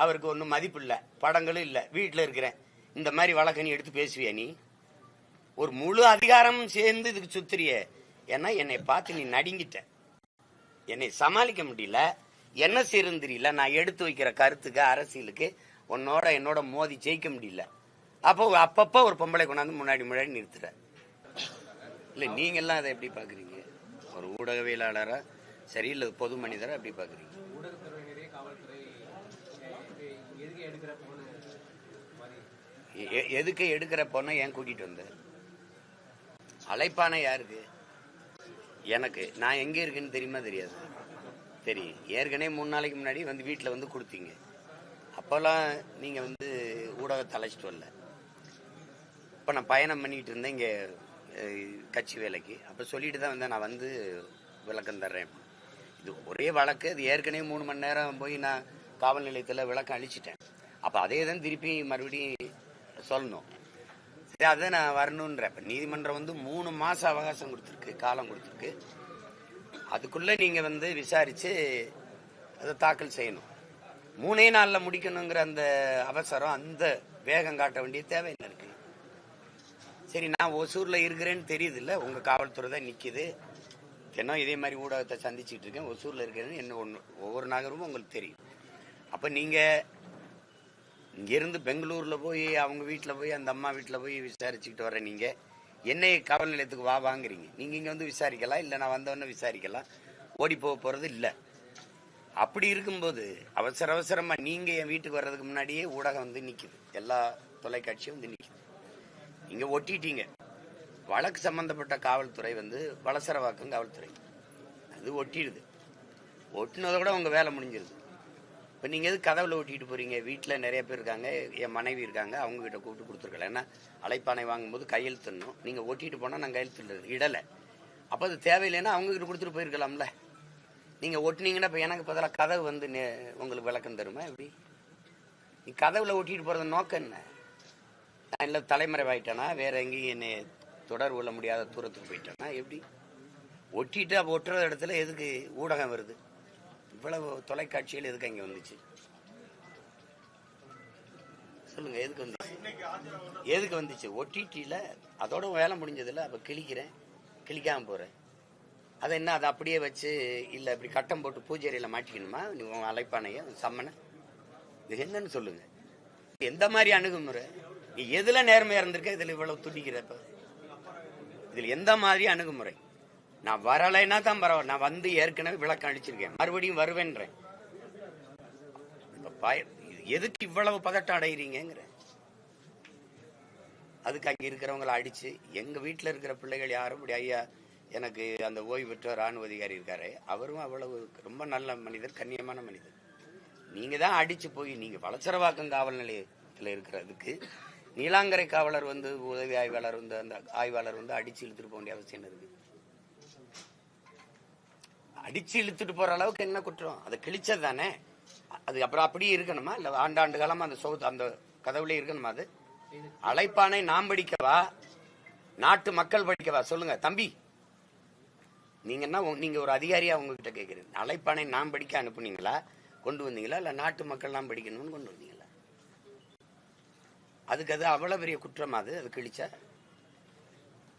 அவருக்கு ஒன்றும் மதிப்பு இல்லை. படங்களும் இல்லை. வீட்டில் இருக்கிறேன். இந்த மாதிரி வழக்க நீ எடுத்து பேசுவியா நீ? ஒரு முழு அதிகாரமும் சேர்ந்து இதுக்கு சுத்துறிய. ஏன்னா என்னை பார்த்து நீ நடுங்கிட்ட. என்னை சமாளிக்க முடியல. என்ன செய்யறது தெரியல. நான் எடுத்து வைக்கிற கருத்துக்கு அரசியலுக்கு உன்னோட என்னோட மோதி ஜெயிக்க முடியல. அப்போ அப்பப்போ ஒரு பொம்பளை கொண்டாந்து முன்னாடி முன்னாடி நிறுத்துற. இல்லை நீங்கள்லாம் அதை எப்படி பார்க்குறீங்க? ஒரு ஊடகவியலாளராக சரி பொது மனிதராக எப்படி பார்க்குறீங்க ஊடகத்துறையினரே காவல்துறை இது எதுக்கு எடுக்கிற போன மாதிரி எ- எ- எதுக்கு எடுக்கிற பொண்ணை ஏன் கூட்டிட்டு வந்த? அழைப்பானே யாருக்கு? எனக்கு. நான் எங்கே இருக்குன்னு தெரியுமா தெரியாது. சரி ஏற்கனவே மூணு நாளைக்கு முன்னாடி வந்து வீட்டில் வந்து கொடுத்தீங்க. அப்போல்லாம் நீங்கள் வந்து ஊடகத்தை அழைச்சிட்டு வரல. இப்போ நான் பயணம் பண்ணிக்கிட்டு இருந்தேன் இங்கே கட்சி வேலைக்கு. அப்போ சொல்லிட்டு தான் வந்தேன் நான் வந்து விளக்கம் தர்றேன். இது ஒரே வழக்கு அது ஏற்கனவே மூணு மணி நேரம் போய் நான் காவல் நிலையத்தில் விளக்கம் அழிச்சிட்டேன் அப்போ அதே தான் திருப்பி மறுபடியும் சொல்லணும். சரி அதை நான் வரணுன்றேன் இப்போ நீதிமன்றம் வந்து மூணு மாதம் அவகாசம் கொடுத்துருக்கு காலம் கொடுத்துருக்கு. அதுக்குள்ளே நீங்கள் வந்து விசாரித்து அதை தாக்கல் செய்யணும். மூணே நாளில் முடிக்கணுங்கிற அந்த அவசரம் அந்த வேகம் காட்ட வேண்டிய தேவை என்ன இருக்கு? சரி நான் ஒசூரில் இருக்கிறேன்னு தெரியுது இல்லை உங்கள் காவல்துறை தான் நிற்கிது தினம் இதே மாதிரி ஊடகத்தை சந்திச்சுட்டு இருக்கேன் ஒசூரில் இருக்கிறேன்னு என்ன ஒன்று ஒவ்வொரு நகரமும் உங்களுக்கு தெரியும். அப்போ நீங்கள் இங்கேருந்து பெங்களூரில் போய் அவங்க வீட்டில் போய் அந்த அம்மா வீட்டில் போய் விசாரிச்சுக்கிட்டு வர நீங்கள் என்னை காவல் நிலையத்துக்கு வா வாங்குறீங்க. நீங்கள் இங்கே வந்து விசாரிக்கலாம் இல்லை நான் வந்தவொடனே விசாரிக்கலாம். ஓடி போக போகிறது இல்லை. அப்படி இருக்கும்போது அவசர அவசரமாக நீங்கள் என் வீட்டுக்கு வர்றதுக்கு முன்னாடியே ஊடகம் வந்து நிற்குது எல்லா தொலைக்காட்சியும் வந்து நிற்குது நீங்க ஒட்டிட்டீங்க. வழக்கு சம்பந்தப்பட்ட காவல்துறை வந்து வளசரவாக்கம் காவல்துறை. அது ஒட்டிடுது. ஒட்டினதை கூட உங்க வேலை முடிஞ்சிருது. இப்போ நீங்கள் எது கதவில் ஒட்டிட்டு போகிறீங்க வீட்டில் நிறைய பேர் இருக்காங்க. என் மனைவி இருக்காங்க. அவங்க கிட்ட கூப்பிட்டு கொடுத்துருக்கலாம் ஏன்னா அழைப்பானை வாங்கும்போது கையெழுத்துணும் நீங்கள் ஒட்டிட்டு போனால் நான் கையெழுத்து இடலை. அப்போ அது தேவையில்லைன்னா அவங்க கிட்ட கொடுத்துட்டு போயிருக்கலாம்ல. நீங்கள் ஓட்டினீங்கன்னா இப்போ எனக்கு பதிலாக கதவு வந்து நே- உங்களுக்கு விளக்கம் தருமா? எப்படி? நீ கதவில் ஒட்டிட்டு போகிறது நோக்கம் என்ன? நான் இல்லை தலைமறைவாயிட்டேனா? வேற எங்கேயும் என்னை தொடர்பு கொள்ள முடியாத தூரத்துக்கு போயிட்டேன்னா எப்படி? ஒட்டிட்டு அப்போ ஒட்டுற இடத்துல எதுக்கு ஊடகம் வருது? இவ்வளவு தொலைக்காட்சியில் எதுக்கு அங்கே வந்துச்சு? சொல்லுங்க எதுக்கு வந்துச்சு? எதுக்கு வந்துச்சு? ஒட்டிட்டியில் அதோட வேலை முடிஞ்சதில்ல அப்போ கிழிக்கிறேன். கிழிக்காமல் போகிறேன் அதை என்ன அதை அப்படியே வச்சு இல்லை இப்படி கட்டம் போட்டு பூஜை மாட்டிக்கணுமா? நீ உன் அழைப்பானைய சம்மனை? இது என்னன்னு சொல்லுங்க. எந்த மாதிரி அணுகுமுறை? நீ எதில் நேர்மையாக இருந்திருக்க? இதில் இவ்வளவு துடிக்கிறப்ப. இதில் எந்த மாதிரி அணுகுமுறை? நான் வரலைன்னா தான் பரவாயில்ல. நான் வந்து ஏற்கனவே விளக்கம் அடிச்சிருக்கேன் மறுபடியும் வருவேன்றேன். எதுக்கு இவ்வளவு பதட்டம் அடைகிறீங்கிற அதுக்கு அங்க இருக்கிறவங்கள அடிச்சு எங்க வீட்டில் இருக்கிற பிள்ளைகள் யாரும் இப்படி ஐயா எனக்கு அந்த ஓய்வு பெற்ற ராணுவ அதிகாரி இருக்காரு. அவரும் அவ்வளவு ரொம்ப நல்ல மனிதர் கண்ணியமான மனிதர். நீங்க தான் அடிச்சு போய் நீங்க வளசரவாக்கம் காவல் நிலையத்தில் இருக்கிறதுக்கு நீலாங்கரை காவலர் வந்து உதவி ஆய்வாளர் வந்து அந்த ஆய்வாளர் வந்து அடிச்சு இழுத்துட்டு போக வேண்டிய அவசியம் இருக்கு? அடிச்சு இழுத்துட்டு போற அளவுக்கு என்ன குற்றம்? அதை கிழிச்சது தானே? அது அப்புறம் அப்படியே இருக்கணுமா? இல்ல ஆண்டாண்டு காலமா அந்த சோத்து அந்த கதவுல இருக்கணுமா அது? அழைப்பானை நாம் படிக்கவா? நாட்டு மக்கள் படிக்கவா? சொல்லுங்க. தம்பி நீங்க என்ன நீங்க ஒரு அதிகாரியா உங்ககிட்ட கேக்குறீங்க. அழைப்பானை நாம் படிக்க அனுப்புனீங்களா? கொண்டு வந்தீங்களா? இல்ல நாட்டு மக்கள் நாம் படிக்கணும்னு கொண்டு வந்தீங்களா? அதுக்கு அது அவ்வளவு பெரிய குற்றமா அது? அது கிழிச்சா?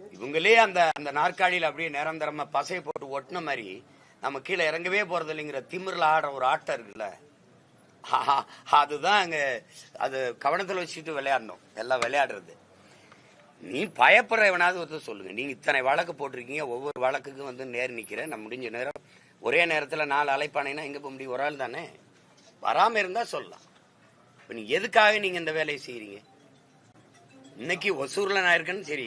இவங்களே அந்த அந்த நாற்காலியில் அப்படியே நிரந்தரமா பசையை போட்டு ஒட்டின மாதிரி நம்ம கீழே இறங்கவே போறது இல்லைங்கிற திமிரில் ஆடுற ஒரு ஆட்டம் இருக்குல்ல? அதுதான் அங்க அது கவனத்தில் வச்சுட்டு விளையாடணும். எல்லாம் விளையாடுறது. நீ பயப்படுறவனாவது ஒருத்தர் சொல்லுங்க. நீங்க இத்தனை வழக்கு போட்டிருக்கீங்க ஒவ்வொரு வழக்குக்கும் வந்து நேர் நிக்கிறேன். நான் முடிஞ்ச நேரம் ஒரே நேரத்தில் நாலு அழைப்பானைனா எங்க போக முடியும்? ஒரு ஆள் தானே? வராம இருந்தா சொல்லலாம். இப்போ நீங்க எதுக்காக நீங்க இந்த வேலையை செய்கிறீங்க இன்னைக்கு ஒசூர்ல நான் இருக்கேன்னு சரி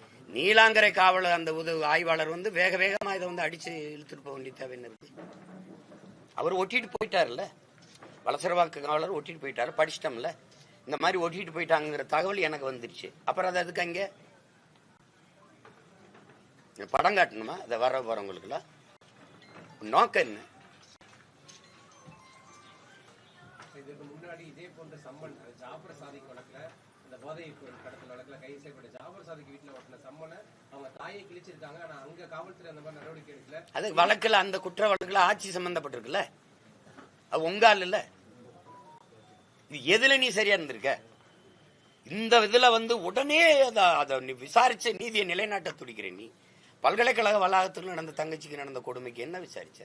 நீலாங்கரை காவலர் அந்த உதவி ஆய்வாளர் வந்து வேக வேகமா இதை வந்து அடிச்சு இழுத்துட்டு போக வேண்டிய தேவை இருக்கு? அவர் ஒட்டிட்டு போயிட்டாருல்ல? வளசரவாக்கு காவலர் ஒட்டிட்டு போயிட்டாரு படிச்சிட்டோம்ல? இந்த மாதிரி ஒட்டிட்டு போயிட்டாங்கிற தகவல் எனக்கு வந்துருச்சு. அப்புறம் அது அதுக்கு அங்கே? படம் காட்டணுமா? அதை வர போறவங்களுக்குலாம் நோக்கம் என்ன? இதுக்கு முன்னாடி இதே போன்ற சம்மன் ஜாபர் சாதிக் இந்த போதை பொருள் கடத்தல் வழக்குல கைது செய்யப்பட்ட ஜாபர் சாதிக்கு வீட்டுல ஒட்டின சம்மனை அவங்க தாயை கிழிச்சிருக்காங்க. ஆனா அங்க காவல்துறை அந்த மாதிரி நடவடிக்கை எடுக்கல. அது வழக்குல அந்த குற்ற வழக்குல ஆட்சி சம்பந்தப்பட்டிருக்குல்ல? அது உங்க ஆள் இல்ல. இது எதுல நீ சரியா இருந்திருக்க? இந்த இதுல வந்து உடனே அதை அத நீ விசாரிச்ச நீதியை நிலைநாட்ட துடிக்கிற நீ. பல்கலைக்கழக வளாகத்தில் நடந்த தங்கச்சிக்கு நடந்த கொடுமைக்கு என்ன விசாரிச்ச?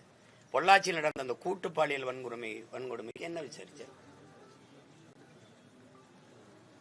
பொள்ளாச்சியில் நடந்த அந்த கூட்டு பாலியல் வன்கொடுமை வன்கொடுமைக்கு என்ன விசாரிச்ச?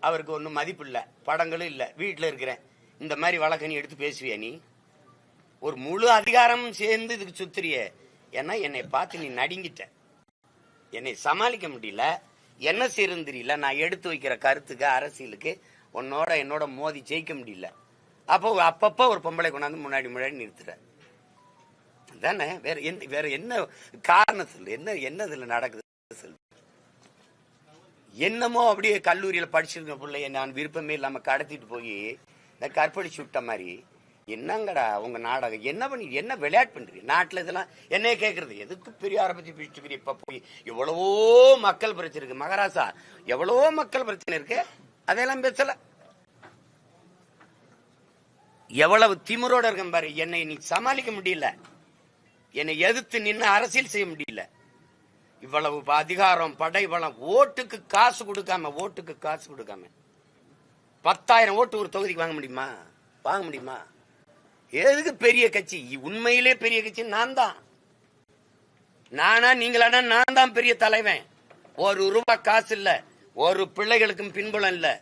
அவருக்கு ஒன்றும் மதிப்பு இல்லை. படங்களும் இல்லை. வீட்டில் இருக்கிறேன். இந்த மாதிரி வழக்க நீ எடுத்து பேசுவியா நீ? ஒரு முழு அதிகாரமும் சேர்ந்து இதுக்கு சுத்துறிய. ஏன்னா என்னை பார்த்து நீ நடுங்கிட்ட. என்னை சமாளிக்க முடியல. என்ன செய்யறது தெரியல. நான் எடுத்து வைக்கிற கருத்துக்கு அரசியலுக்கு உன்னோட என்னோட மோதி ஜெயிக்க முடியல. அப்போ அப்பப்போ ஒரு பொம்பளை கொண்டாந்து முன்னாடி முன்னாடி நிறுத்துற தானே வேற எந்த வேற என்ன காரணம் சொல்லு என்ன என்ன இதுல நடக்குது சொல்லு. என்னமோ அப்படியே கல்லூரியில் படிச்சிருக்க பிள்ளைய நான் விருப்பமே இல்லாமல் கடத்திட்டு போய் இந்த கற்பழிச்சு விட்ட மாதிரி என்னங்கடா உங்க நாடகம்? என்ன பண்ணி என்ன விளையாட்டு பண்றீங்க? நாட்டில் இதெல்லாம் என்னைய கேட்கறது எதுக்கு பெரியார பத்தி பெரிய இப்ப போய் எவ்வளவோ மக்கள் பிரச்சனை இருக்கு. மகாராசா எவ்வளவோ மக்கள் பிரச்சனை இருக்கு. அதெல்லாம் பேசல. எவ்வளவு திமிரோட இருக்கேன் பாரு. என்னை நீ சமாளிக்க முடியல. என்னை எதிர்த்து நின்று அரசியல் செய்ய முடியல. இவ்வளவு அதிகாரம் படை பலம் ஓட்டுக்கு காசு கொடுக்காம ஓட்டுக்கு காசு கொடுக்காம. பத்தாயிரம் ஓட்டு ஒரு தொகுதிக்கு வாங்க முடியுமா? வாங்க முடியுமா? எதுக்கு பெரிய கட்சி? உண்மையிலே பெரிய கட்சி நான் தான். நானா நீங்களானா நான் தான் பெரிய தலைவன். ஒரு ரூபாய் காசு இல்ல. ஒரு பிள்ளைகளுக்கும் பின்புலம் இல்ல.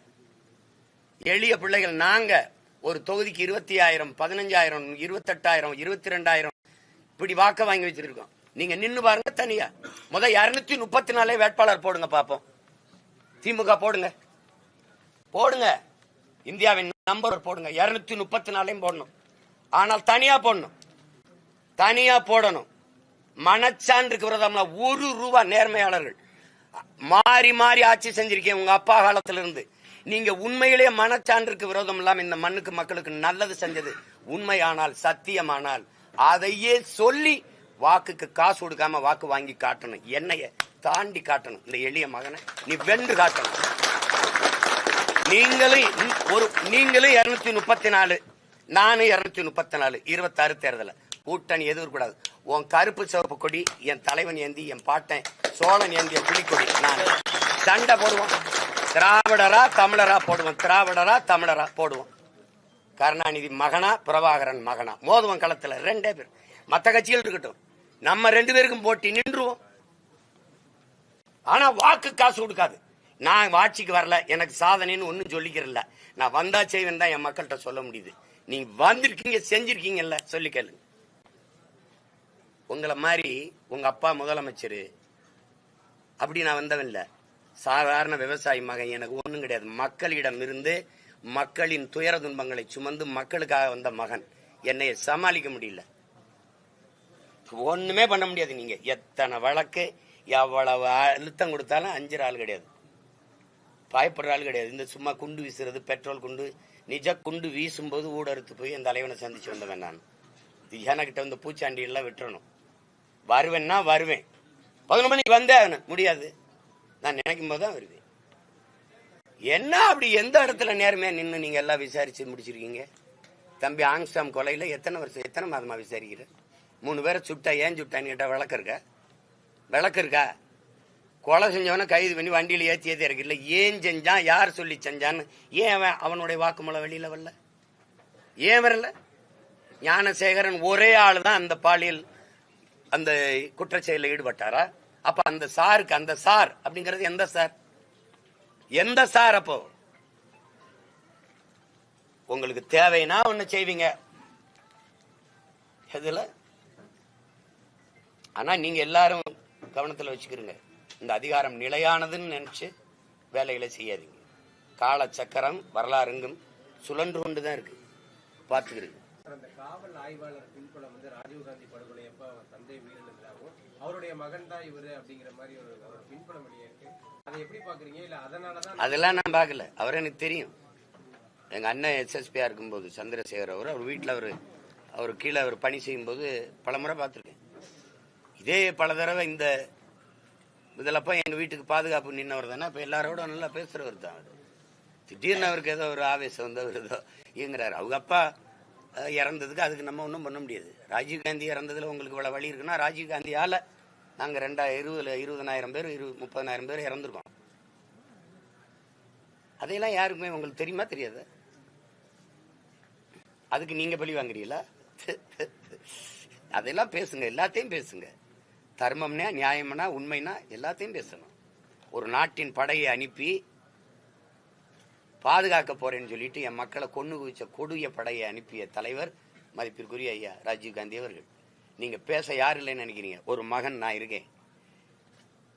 எளிய பிள்ளைகள் நாங்க. ஒரு தொகுதிக்கு இருபத்தி ஆயிரம் பதினஞ்சாயிரம் இருபத்தெட்டாயிரம் இருபத்தி ரெண்டாயிரம் இப்படி வாக்க வாங்கி வச்சிருக்கோம். நீங்க நின்னு பாருங்க தனியா. முத இருநூத்தி முப்பத்தி நாலே வேட்பாளர் போடுங்க பாப்போம். திமுக போடுங்க. போடுங்க. இந்தியாவின் நம்பர் போடுங்க. இருநூத்தி முப்பத்தி நாலையும் போடணும். ஆனால் தனியா போடணும். தனியா போடணும். மனச்சான்றுக்கு விரதம்னா ஒரு ரூபா நேர்மையாளர்கள். மாறி மாறி ஆட்சி செஞ்சிருக்கேன் உங்க அப்பா காலத்துல இருந்து நீங்க உண்மையிலேயே மனச்சான்றுக்கு விரோதம் இல்லாம இந்த மண்ணுக்கு மக்களுக்கு நல்லது செஞ்சது உண்மையானால் சத்தியமானால். அதையே சொல்லி வாக்குக்கு காசு கொடுக்காம வாக்கு வாங்கி காட்டணும். என்னைய தாண்டி காட்டணும். இந்த எளிய மகனை நீ வென்று காட்டணும். நீங்களும் ஒரு நீங்களும் இருநூத்தி முப்பத்தி நாலு நானும் இருநூத்தி முப்பத்தி நாலு இருபத்தாறு தேர்தல. கூட்டணி எதுவும் கூடாது உன் கருப்பு சிவப்பு கொடி என் தலைவன் ஏந்தி என் பாட்டன் சோழன் ஏந்திய புலிக்கொடி நான். சண்டை போடுவோம் திராவிடரா தமிழரா போடுவோம் திராவிடரா தமிழரா போடுவோம் கருணாநிதி மகனா பிரபாகரன் மகனா. மோதுவன் களத்துல ரெண்டே பேர். மற்ற கட்சிகள் இருக்கட்டும். நம்ம ரெண்டு பேருக்கும் போட்டி நின்றுவோம். ஆனா வாக்கு காசு கொடுக்காது. நான் ஆட்சிக்கு வரல எனக்கு சாதனைன்னு ஒன்றும் சொல்லிக்கிறல்ல நான் வந்தா செய்வேன் தான் என் மக்கள்கிட்ட சொல்ல முடியுது. நீங்க வந்திருக்கீங்க செஞ்சிருக்கீங்கல்ல சொல்லி கேளுங்க. உங்களை மாதிரி உங்க அப்பா முதலமைச்சர் அப்படி நான் வந்தவன் இல்லை. சாதாரண விவசாயி மகன் எனக்கு ஒன்றும் கிடையாது. மக்களிடம் இருந்து மக்களின் துயர துன்பங்களை சுமந்து மக்களுக்காக வந்த மகன். என்னை சமாளிக்க முடியல. ஒண்ணுமே பண்ண முடியாது நீங்க. எத்தனை வழக்கு எவ்வளவு அழுத்தம் கொடுத்தாலும் அஞ்சு ஆள் கிடையாது. பயப்படுற ஆள் கிடையாது. இந்த சும்மா குண்டு வீசுறது பெட்ரோல் குண்டு நிஜ குண்டு வீசும்போது ஊடறுத்து போய் என் தலைவனை சந்திச்சு வந்தவன் நான். இது வந்து பூச்சாண்டி எல்லாம் விட்டுறணும். வருவேன்னா வருவேன். பதினொன்று மணிக்கு வந்தே முடியாது. நான் நினைக்கும் போது தான் வருவேன். என்ன அப்படி எந்த இடத்துல நேர்மையா நின்று நீங்க எல்லாம் விசாரிச்சு முடிச்சிருக்கீங்க? தம்பி ஆங்ஸ்டாம் கொலையில எத்தனை வருஷம் எத்தனை மாதமா விசாரிக்கிறேன் மூணு பேரை சுட்டா ஏன் சுட்டான்னு கேட்டால் விளக்கு இருக்கா? விளக்கு இருக்கா? கொலை செஞ்சவனை கைது பண்ணி வண்டியில ஏற்றி ஏற்றி இறக்கல ஏன் செஞ்சான்? யார் சொல்லி செஞ்சான்னு? ஏன் அவன் அவனுடைய வாக்குமூலம் வெளியில வரல? ஏன் வரல? ஞானசேகரன் ஒரே ஆள் தான் அந்த பாலியல் அந்த குற்றச்செயலில் ஈடுபட்டாரா? அப்போ அந்த சாருக்கு அந்த சார் அப்படிங்கிறது எந்த சார்? எந்த சார் அப்போ? உங்களுக்கு தேவைன்னா ஒண்ணு செய்வீங்க. இதில் ஆனா நீங்க எல்லாரும் கவனத்துல வச்சுக்கிறீங்க இந்த அதிகாரம் நிலையானதுன்னு நினைச்சு வேலைகளை செய்யாதீங்க. கால சக்கரம் வரலாறுங்கும் சுழன்று கொண்டுதான் இருக்கு. பார்த்துக்கிறீங்க சார், அந்த காவல் ஆய்வாளர் பின்புலம் வந்து ராஜீவ்காந்தி படுகொலை அப்ப அவர் தந்தை உயிரிழந்ததாகவும் அவருடைய மகன் தான் இவரு அப்படிங்கிற மாதிரி ஒரு அவரோட பின்புலம் வெளியே இருக்கு. அதை எப்படி பாக்குறீங்க இல்ல அதனாலதான் அதெல்லாம் நான் பார்க்கல. அவர் எனக்கு தெரியும். எங்க அண்ணன் எஸ்எஸ்பியா இருக்கும்போது சந்திரசேகர் அவர் அவர் வீட்டில் அவர் அவர் கீழே அவர் பணி செய்யும்போது பல முறை பார்த்துருக்கேன். இதே பல தடவை இந்த இதிலப்ப எங்கள் வீட்டுக்கு பாதுகாப்பு நின்னவர் தானே இப்போ எல்லாரோட நல்லா பேசுகிறவர் தான் அவர். திடீர்னு அவருக்கு ஏதோ ஒரு ஆவேசம் வந்து அவர் ஏதோ இயங்குறாரு. அவங்க அப்பா இறந்ததுக்கு அதுக்கு நம்ம ஒன்றும் பண்ண முடியாது. ராஜீவ் காந்தி இறந்ததில் உங்களுக்கு இவ்வளோ வழி இருக்குன்னா ராஜீவ் காந்தியால் நாங்கள் ரெண்டாயிரம் இருபதுல இருபதனாயிரம் பேர் இரு முப்பதனாயிரம் பேர் இறந்துருக்கோம். அதையெல்லாம் யாருக்குமே உங்களுக்கு தெரியுமா தெரியாது? அதுக்கு நீங்கள் பழி வாங்குறீங்களா? அதெல்லாம் பேசுங்க எல்லாத்தையும் பேசுங்க. தர்மம்னா நியாயம்னா உண்மைனா எல்லாத்தையும் பேசணும். ஒரு நாட்டின் படையை அனுப்பி பாதுகாக்க போறேன்னு சொல்லிட்டு என் மக்களை கொண்டு குவிச்ச கொடிய படையை அனுப்பிய தலைவர் மதிப்பிற்குரிய ஐயா ராஜீவ் காந்தி அவர்கள். நீங்க பேச யார் இல்லைன்னு நினைக்கிறீங்க? ஒரு மகன் நான் இருக்கேன்.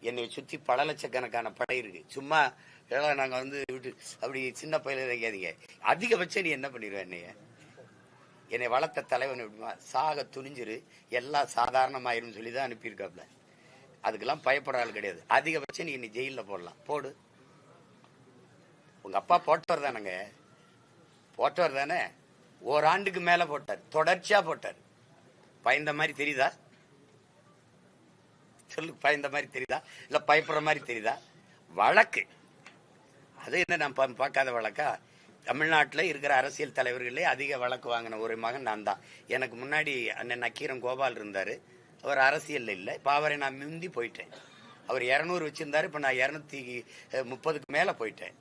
என்னை சுத்தி பல லட்சக்கணக்கான படை இருக்கு. சும்மா இதெல்லாம் நாங்க வந்து விட்டு அப்படி சின்ன பயில வைக்காதீங்க அதிகபட்சம் நீ என்ன பண்ணிடுவேன் என்னைய? என்னை வளர்த்த தலைவன் எப்படிமா சாக துணிஞ்சிரு எல்லாம் சாதாரணமாயிரும் சொல்லி தான் அனுப்பியிருக்காப்ல. அதுக்கெல்லாம் பயப்பட ஆள் கிடையாது. அதிகபட்சம் நீ என்னை ஜெயிலில் போடலாம். போடு. உங்க அப்பா போட்டவர் தானேங்க. போட்டவர் தானே. ஓராண்டுக்கு மேலே போட்டார். தொடர்ச்சியா போட்டார். பயந்த மாதிரி தெரியுதா? சொல்லு பயந்த மாதிரி தெரியுதா? இல்லை பயப்படுற மாதிரி தெரியுதா? வழக்கு. அது என்ன நான் பா- பார்க்காத வழக்கா? தமிழ்நாட்டில் இருக்கிற அரசியல் தலைவர்களே அதிக வழக்கு வாங்கின ஒரு மகன் நான் தான். எனக்கு முன்னாடி அண்ணன் நக்கீரன் கோபால் இருந்தாரு. அவர் அரசியலில் இல்லை. இப்போ அவரை நான் முந்தி போயிட்டேன். அவர் இரநூறு வச்சிருந்தாரு. இப்போ நான் இரநூத்தி முப்பதுக்கு மேலே போயிட்டேன்.